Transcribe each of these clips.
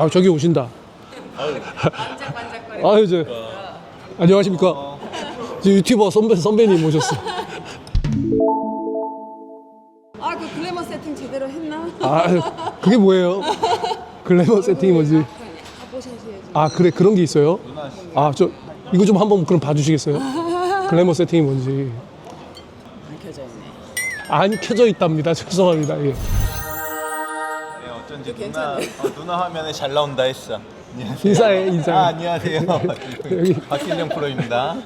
아 저기 오신다. 아유 저 안녕하십니까. 저 유튜버 선배 선배님 오셨어. 아 그게 뭐예요? 글래머 세팅이 뭐지? 아 그래 그런 게 있어요? 아 저 이거 좀 한번 그럼 봐주시겠어요? 글래머 세팅이 뭔지 안 켜져 있네. 안 켜져 있답니다. 죄송합니다. 예. 네, 어쩐지 누나. 어, 누나 화면에 잘 나온다 했어. 안녕하세요. 인사해 인사. 아 안녕하세요. 여기. 박진영 프로입니다.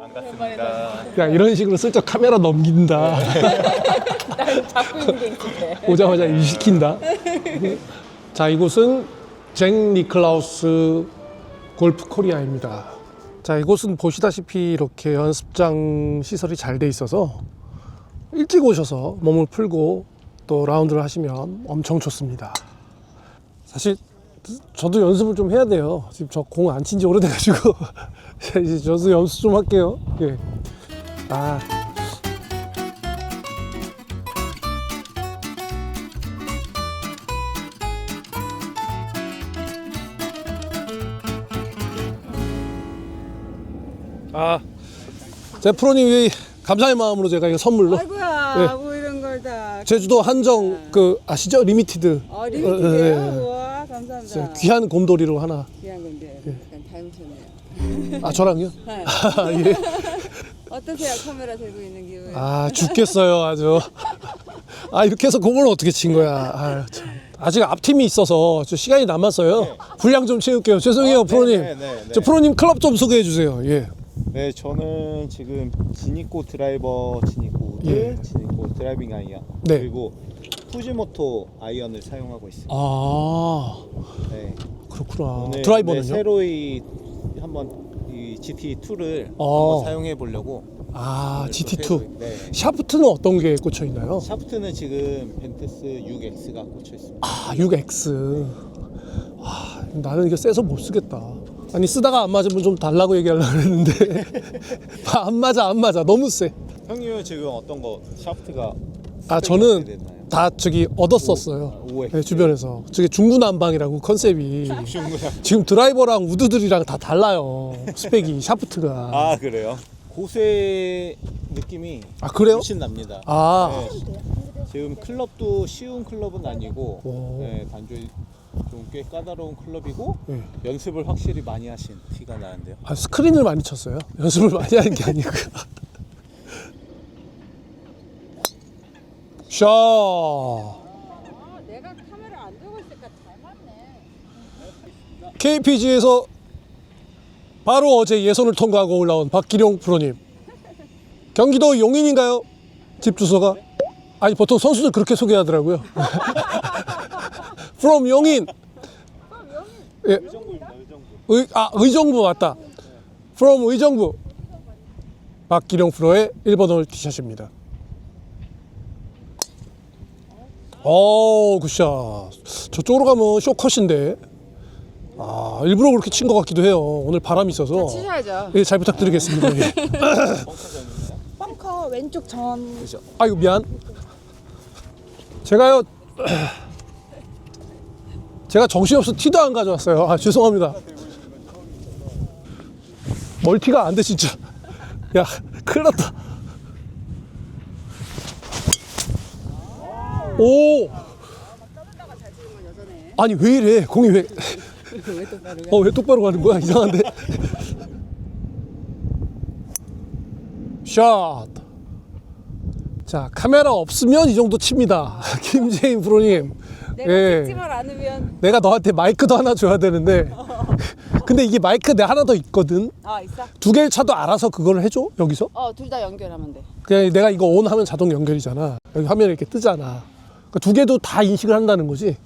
반갑습니다. 그냥 이런 식으로 슬쩍 카메라 넘긴다. 잡고 있는 게. 오자마자 일 시킨다. 자, 이곳은 잭 니클라우스 골프 코리아입니다. 자, 이곳은 보시다시피 이렇게 연습장 시설이 잘 돼 있어서 일찍 오셔서 몸을 풀고 또 라운드를 하시면 엄청 좋습니다. 사실 저도 연습을 좀 해야 돼요. 지금 저 공 안 친 지 오래돼가지고 이제 저도 연습 좀 할게요. 예. 아. 아, 제 프로님 이 감사의 마음으로 제가 이거 선물로 아이고야, 네. 뭐 이런 걸 다. 제주도 한정 그 아시죠 리미티드 어, 어, 예, 리미티드요? 예. 우와, 저 감사합니다. 귀한 곰돌이로 하나. 귀한 건데, 약간 닮으셨네요. 아 저랑요? 네. 아, 예. 어떠세요? 카메라 들고 있는 기분. 아 죽겠어요 아주. 아 이렇게 해서 공을 어떻게 친 거야? 아, 참. 아직 앞팀이 있어서 저 시간이 남았어요. 분량 좀 채울게요. 죄송해요 프로님. 네, 네, 네. 저 프로님 클럽 좀 소개해 주세요. 예. 네, 저는 지금 지니코 드라이버 지니코 우드, 예. 지니코 드라이빙 아이언 네. 그리고 푸지모토 아이언을 사용하고 있습니다. 아 네. 그렇구나. 오늘 드라이버는요? 네, 새로 이 한번 이 GT 2를 어. 한번 사용해 보려고. 아 오늘 또 GT2. 새로- 네. 샤프트는 어떤 게 꽂혀 있나요? 샤프트는 지금 벤테스 6X가 꽂혀 있습니다. 아 6X. 아 나는 이거 세서 못 쓰겠다. 아니 쓰다가 안 맞으면 좀 달라고 얘기하려고 했는데 안 맞아 안 맞아 너무 세. 형님은 지금 어떤 거 샤프트가 아 저는? 다 저기 얻었었어요. 오. 네, 주변에서 저기 중구난방이라고 컨셉이. 지금 드라이버랑 우드들이랑 다 달라요. 스펙이 샤프트가. 아 그래요? 고세 느낌이 아, 그래요? 훨씬 납니다. 아. 네. 지금 클럽도 쉬운 클럽은 아니고 오. 네, 단조이 좀 꽤 까다로운 클럽이고 네. 연습을 확실히 많이 하신 티가 나는데요. 아, 스크린을 많이 쳤어요. 연습을 많이 하는 게 아니고요. 샷. 아, 내가 카메라 안 들고 있으니까 잘 맞네. KPG에서 바로 어제 예선을 통과하고 올라온 박기룡 프로님. 경기도 용인인가요? 집 주소가? 아니 보통 선수들 그렇게 소개하더라고요. From 용인. 예. 의, 아 의정부 맞다. From 의정부. 박기룡 프로의 1번 홀 티샷입니다. 오 굿샷. 저쪽으로 가면 쇼컷인데. 아 일부러 그렇게 친 것 같기도 해요. 오늘 바람이 있어서. 치셔야죠. 예, 잘 부탁드리겠습니다. 예. 벙커 왼쪽 전. 아이고 미안. 제가요. 제가 정신없어 티도 안 가져왔어요. 아 죄송합니다. 멀티가 안 돼 진짜. 야 큰일 났다. 오. 아니 왜 이래? 공이 왜? 어 왜 똑바로 가는 거야? 이상한데. 샷. 자 카메라 없으면 이 정도 칩니다. 김재인 프로님. 내가 예. 찍지만 않으면. 내가 너한테 마이크도 하나 줘야 되는데. 근데 이게 마이크 내 하나 더 있거든. 아, 있어? 두 개를 차도 알아서 그걸 해줘 여기서. 어, 둘 다 연결하면 돼. 그냥 내가 이거 온 하면 자동 연결이잖아. 여기 화면에 이렇게 뜨잖아. 그두 개도 다 인식을 한다는 거지.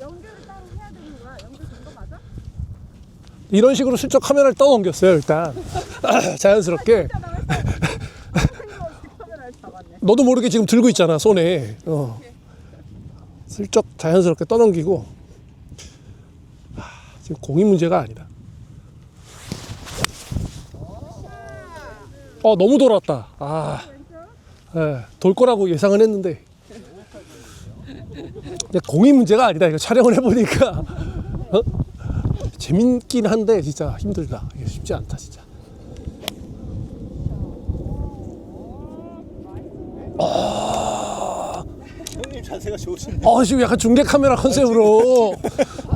연결을 따로 해야 되는 거야? 연결 된 거 맞아? 이런 식으로 슬쩍 카메라를 떠넘겼어요 일단 자연스럽게 카메라를 잡았네. 너도 모르게 지금 들고 있잖아 손에. 어. 슬쩍 자연스럽게 떠넘기고. 아, 지금 공이 문제가 아니다. 어 너무 돌았다. 아, 예, 돌 거라고 예상은 했는데. 근데 공이 문제가 아니다. 이거 촬영을 해보니까 어? 재밌긴 한데 진짜 힘들다. 쉽지 않다 진짜. 자세가 좋으신데. 어 지금 약간 중계 카메라 컨셉으로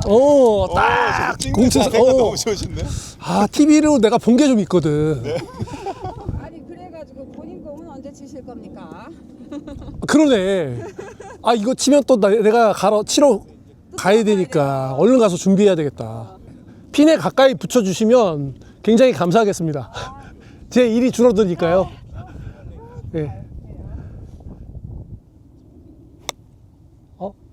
어딱 공채 자세가 어. 너무 좋으신데. 아 TV로 내가 본 게 좀 있거든. 아니 그래가지고 본인 공은 언제 치실 겁니까? 그러네. 아 이거 치면 또 나- 내가 가러 치러 가야 되니까 얼른 가서 준비해야 되겠다. 핀에 가까이 붙여주시면 굉장히 감사하겠습니다. 제 일이 줄어드니까요. 예.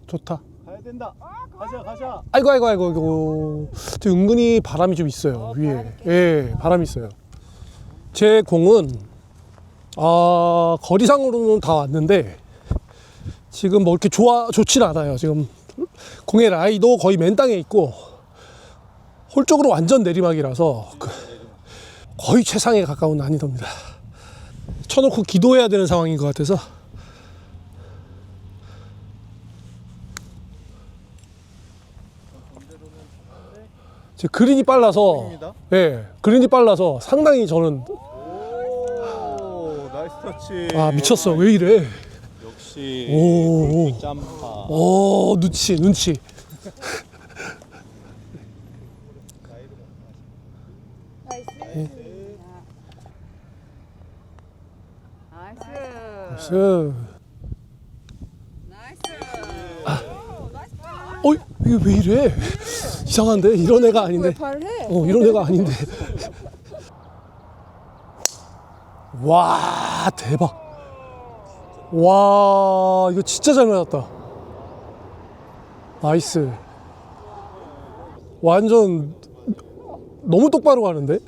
좋다. 가야 된다. 가자 가자. 아이고 아이고 아이고 아이고 저 은근히 바람이 좀 있어요 위에 예 바람이 있어요 제 공은 아 거리상으로는 다 왔는데 지금 뭐 이렇게 좋아 좋진 않아요 지금 공의 라이도 거의 맨 땅에 있고 홀 쪽으로 완전 내리막이라서 그 거의 최상에 가까운 난이도입니다 쳐놓고 기도해야 되는 상황인 것 같아서 제 그린이 빨라서. 예 그린이 빨라서 상당히 저는 오 나이스 터치. 아 미쳤어 왜 이래 역시 오. 골프 짬파. 오 눈치 눈치 나이스. 나이스. 스 나이스. 어 이게 왜 이래 이상한데? 이런 애가 아닌데. 왜 발을 해? 어 이런 애가 아닌데. 와 대박. 와 이거 진짜 잘 맞았다. 나이스. 완전 너무 똑바로 가는데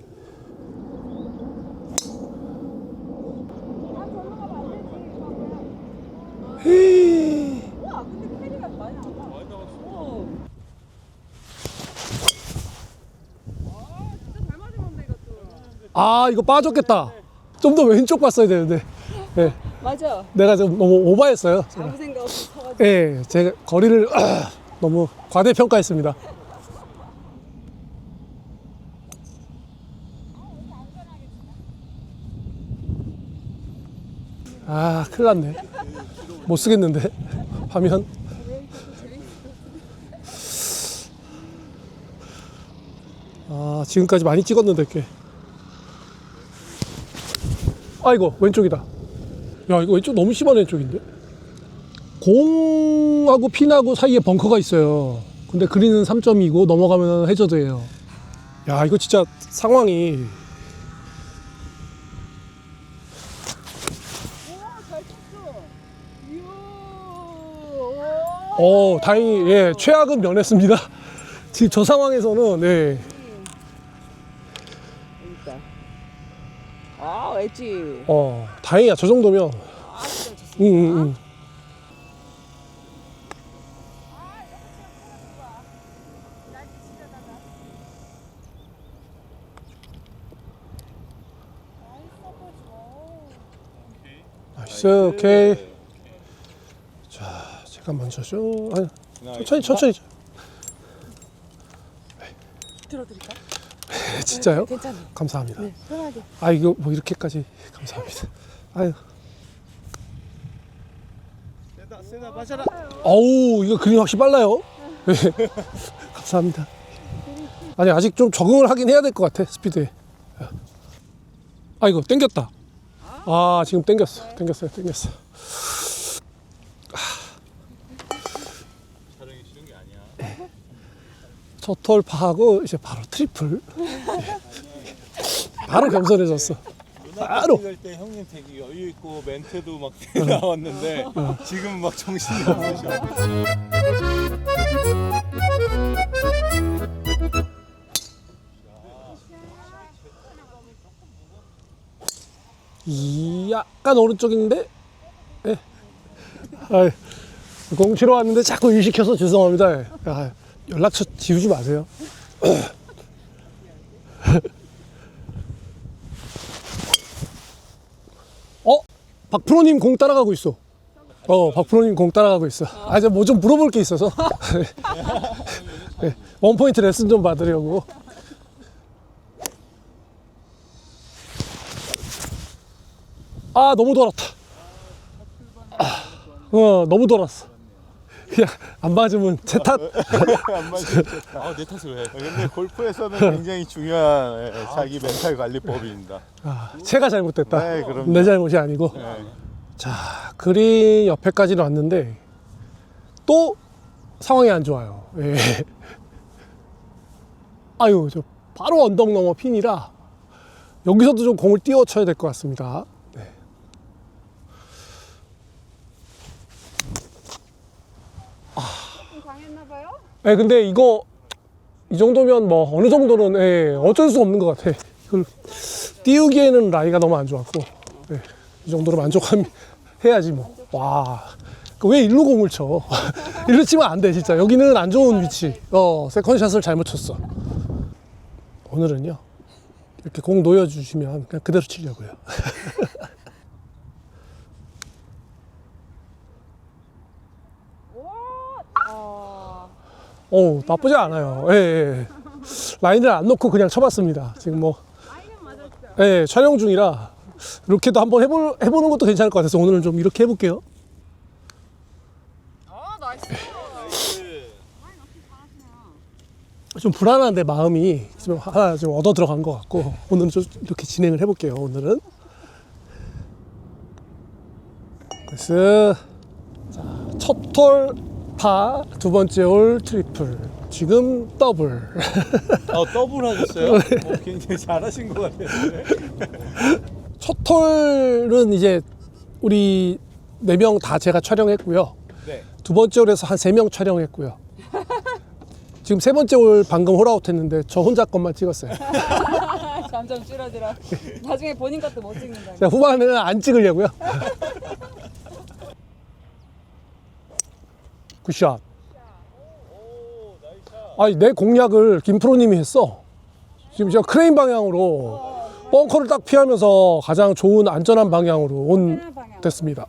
헤이. 우와 근데 캐리가 많이 안 나. 오. 아 진짜 잘 맞은 건데 이것도. 아 이거 빠졌겠다 좀 더 왼쪽 봤어야 되는데 예, 맞아. 내가 좀 너무 오버했어요 제가. 아무 생각 없이 서가지고. 예, 제가 거리를 너무 과대평가했습니다. 아, 큰일 났네. 못 쓰겠는데, 화면. 아, 지금까지 많이 찍었는데, 꽤. 아이고, 왼쪽이다. 야, 이거 왼쪽 너무 심한 왼쪽인데? 공하고 핀하고 사이에 벙커가 있어요. 근데 그린은 3점이고 넘어가면 해저드예요. 야 이거 진짜 상황이. 어 다행히 예 최악은 면했습니다. 지금 저 상황에서는 예 그러니까. 아 엣지. 어, 다행이야 저 정도면 아 진짜. 응, 응, 응. 나이스 오케이 자 제가 먼저 좀 아니, 천천히 천천히 들어드릴까? 진짜요? 괜찮아. 감사합니다 네, 편하게. 아 이거 뭐 이렇게까지 감사합니다 아유 세다. 어우 이거 그림 확실히 빨라요 네. 감사합니다 아니 아직 좀 적응을 하긴 해야 될 것 같아 스피드에 아 이거 땡겼다 아 지금 땡겼어 땡겼어요 땡겼어 아니야. 첫 톨파하고 이제 바로 트리플 예. 바로 겸손해졌어 바로. 찍을 때 형님 되게 여유 있고 멘트도 막 나왔는데 지금 막 정신이 없으셔. 이 약간 오른쪽인데 예. 아, 공 치러 왔는데 자꾸 일 시켜서 죄송합니다. 예. 아, 연락처 지우지 마세요. 어? 박프로님 공 따라가고 있어. 어, 박프로님 공 따라가고 있어. 아, 이제 뭐 좀 물어볼 게 있어서. 네, 원포인트 레슨 좀 받으려고. 아, 너무 돌았다. 아, 어, 너무 돌았어. 그냥 안 맞으면 제 탓. 안 맞으면 아, 내 탓을 해. 근데 골프에서는 굉장히 중요한 예, 자기 멘탈 관리법입니다. 아, 제가 잘못됐다. 네, 그럼요. 내 잘못이 아니고. 네. 자, 그린 옆에까지는 왔는데 또 상황이 안 좋아요. 예. 아유, 저 바로 언덕 넘어 핀이라 여기서도 좀 공을 띄워 쳐야 될 것 같습니다. 네, 근데 이거 이 정도면 뭐 어느 정도는 예, 어쩔 수 없는 것 같아. 띄우기에는 라이가 너무 안 좋았고 예, 이 정도로 만족함 해야지 뭐. 와. 그왜 일로 공을 쳐? 일로 치면 안 돼, 진짜. 여기는 안 좋은 위치. 어, 세컨샷을 잘못 쳤어. 오늘은요, 이렇게 공 놓여주시면 그냥 그대로 치려고요. 어 나쁘지 않아요. 예, 예. 라인을 안 놓고 그냥 쳐봤습니다. 지금 뭐, 맞았죠? 예, 촬영 중이라 이렇게도 한번 해볼, 해보는 것도 괜찮을 것 같아서 오늘은 좀 이렇게 해볼게요. 아 나이스! 좀 불안한데 마음이 좀 하나 좀 얻어 들어간 것 같고 오늘은 좀 이렇게 진행을 해볼게요. 오늘은 그래서 첫홀 파 두 번째 홀 트리플 지금 더블 아, 더블 하셨어요? 뭐 굉장히 잘하신 것 같아요. 첫 홀은 이제 우리 네 명 다 제가 촬영했고요. 네. 두 번째 홀에서 한 세 명 촬영했고요. 지금 세 번째 홀 방금 홀아웃 했는데 저 혼자 것만 찍었어요. 점점 줄어들어. 나중에 본인 것도 못 찍는다. 제가 후반에는 안 찍으려고요. 굿샷. 아니 내 공략을 김프로님이 했어. 지금 제가 크레인 방향으로 벙커를 딱 피하면서 가장 좋은 안전한 방향으로 온. 됐습니다.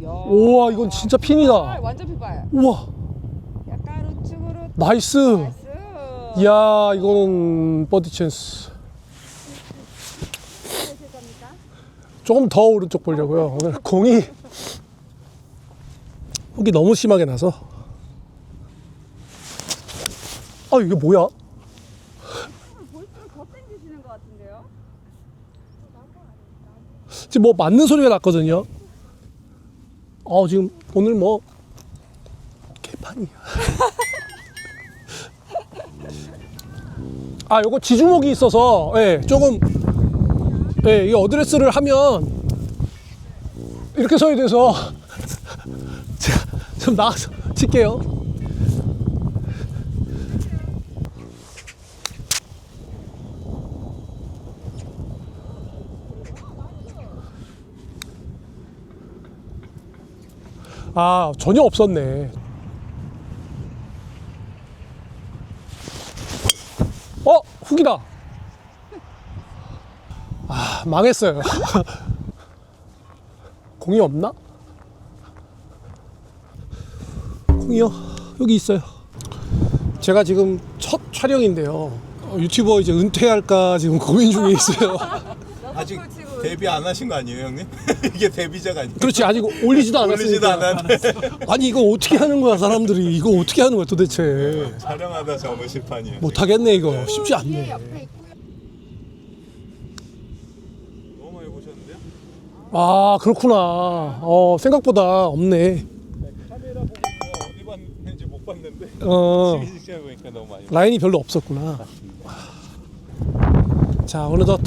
이야. 우와 이건 진짜 아, 핀이다. 완전 피발. 우와 약간 우측으로 나이스. 나이스. 이야 이거는 버디 찬스. 되실 겁니까? 조금 더 오른쪽 보려고요. 오늘 공이 흙이 너무 심하게 나서. 아 이게 뭐야? 지금 뭐 맞는 소리가 났거든요. 어 지금 오늘 뭐 개판이야. 아 요거 지주목이 있어서 예 조금 예이 어드레스를 하면 이렇게 서야 돼서 제가 좀 나가서 칠게요. 아 전혀 없었네. 어 훅이다. 아 망했어요. 공이 없나? 공이요 여기 있어요. 제가 지금 첫 촬영인데요. 어, 유튜버 이제 은퇴할까 지금 고민 중에 있어요. 아직 데뷔 안 하신 거 아니에요, 형님? 이게 데뷔작 아니에요? 그렇지 아직 올리지도 올리지도 않았으니까. 않았는데 아니 이거 어떻게 하는 거야 사람들이 이거 어떻게 하는 거야 도대체. 촬영하다 접으실 판이에요. 못하겠네 이거 쉽지 않네. 너무 많이 보셨는데요? 아 그렇구나. 어 생각보다 없네. 카메라 보고 어디 봤는지 못 봤는데 어 시기 보니까 너무 많이 라인이 별로 없었구나. 자 어느덧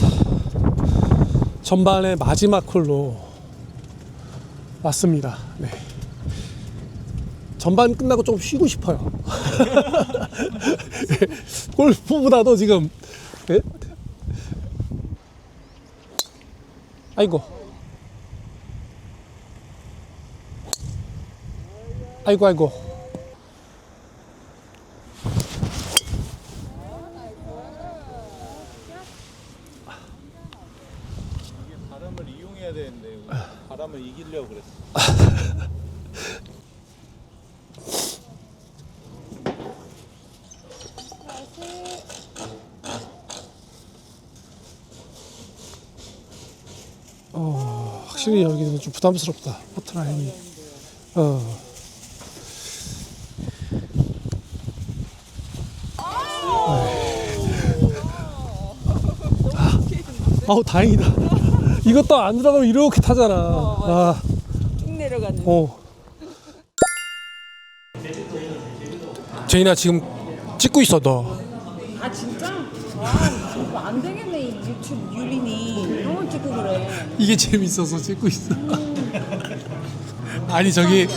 전반의 마지막 홀로 왔습니다. 네. 전반 끝나고 좀 쉬고 싶어요. 골프보다도 지금 예? 아이고. 아이고 아이고. 바람을 이용해야 되는데 바람을 이기려고 그랬어. 어, 확실히 여기는 좀 부담스럽다. 포트라인이. 어. 아우 다행이다. 이것도 안 들어가면 이렇게 타잖아. 아, 쭉 내려가는. 어. 제인아 지금 찍고 있어 너. 아 진짜? 와 이거 안 되겠네 이 유튜브 유린이 너무 찍고 그래. 이게 재밌어서 찍고 있어. 아니 저기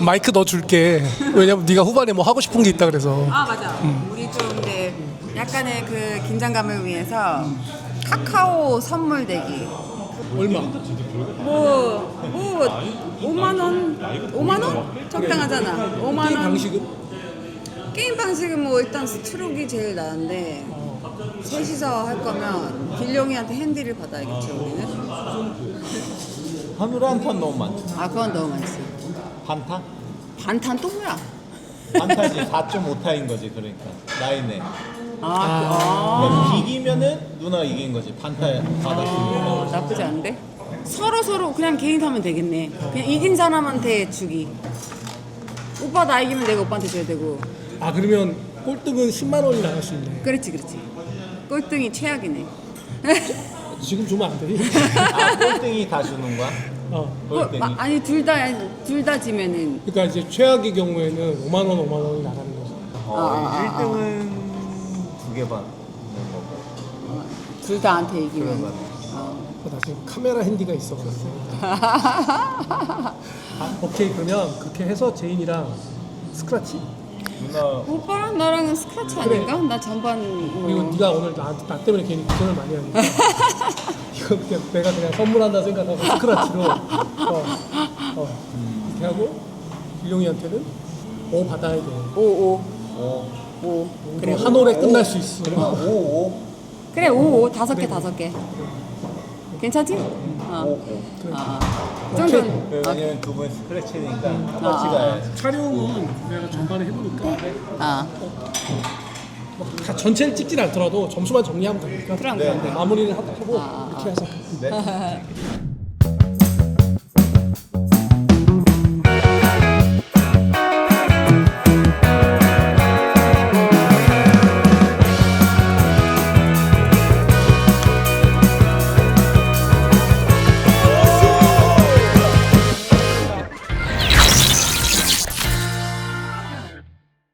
마이크 너 줄게. 왜냐면 네가 후반에 뭐 하고 싶은 게 있다 그래서. 아 맞아. 우리 좀 이제 약간의 그 긴장감을 위해서 카카오 선물 대기. 얼마? 뭐, 뭐, 5만 원, 5만 원? 적당하잖아. 5만 게임 원. 방식은? 게임 방식은 뭐 일단 스트로크가 제일 나은데 셋이서 할 거면 길룡이한테 핸디를 받아야겠죠 우리는. 하늘에 한탄 너무 많죠. 아 그건 너무 써. 반탄? 반탄 또 뭐야? 반탄이 4.5타인 거지 그러니까 나이네. 아, 아. 그러니까 비기면은 누나가 이긴 거지. 반타 받았으니까. 어, 나쁘지 않은데? 서로 서로 그냥 개인 하면 되겠네. 그냥 이긴 사람한테 주기. 오빠 나 이기면 내가 오빠한테 줘야 되고. 아 그러면 꼴등은 10만 원이 나갈 수 있네. 그렇지 그렇지. 꼴등이 최악이네. 지금 주면 안 돼. 아 꼴등이 다 주는 거야? 어. 꼴- 꼴등이. 마- 아니 둘 다 둘 다 지면은 그러니까 이제 최악의 경우에는 5만 원, 5만 원이 나가는 거지. 어, 아, 아, 아, 1등은 두 개 반. 둘 다한테 이기면. 그 다시 카메라 핸디가 있어가지고. 아, 오케이 그러면 그렇게 해서 제인이랑 스크라치 누나 오빠랑 나랑은 스크래치 그래. 아닌가? 나 전반. 뭐. 그리고 네가 오늘 나, 나 때문에 괜히 고생을 많이 하니까 이거 그냥 내가 그냥 선물한다 생각하고 스크라치로 어, 어, 음. 이렇게 하고 일용이한테는 오 받아야 돼. 오 오. 어. 5. 그래. 한 올에 끝날 수 있어. 그러면 5, 5. 그래, 5, 5. 다섯 개, 다섯 개. 괜찮지? 아. 아. 어. 네, 네, 아, 아. 좀 더. 왜냐면 두 분 스크래치니까 똑같이 네. 아. 촬영은 내가 전반에 해보니까 아, 다 전체를 찍진 않더라도 점수만 정리하면 되니까 그럼, 네. 마무리를 하고 아, 아. 이렇게 해서 네.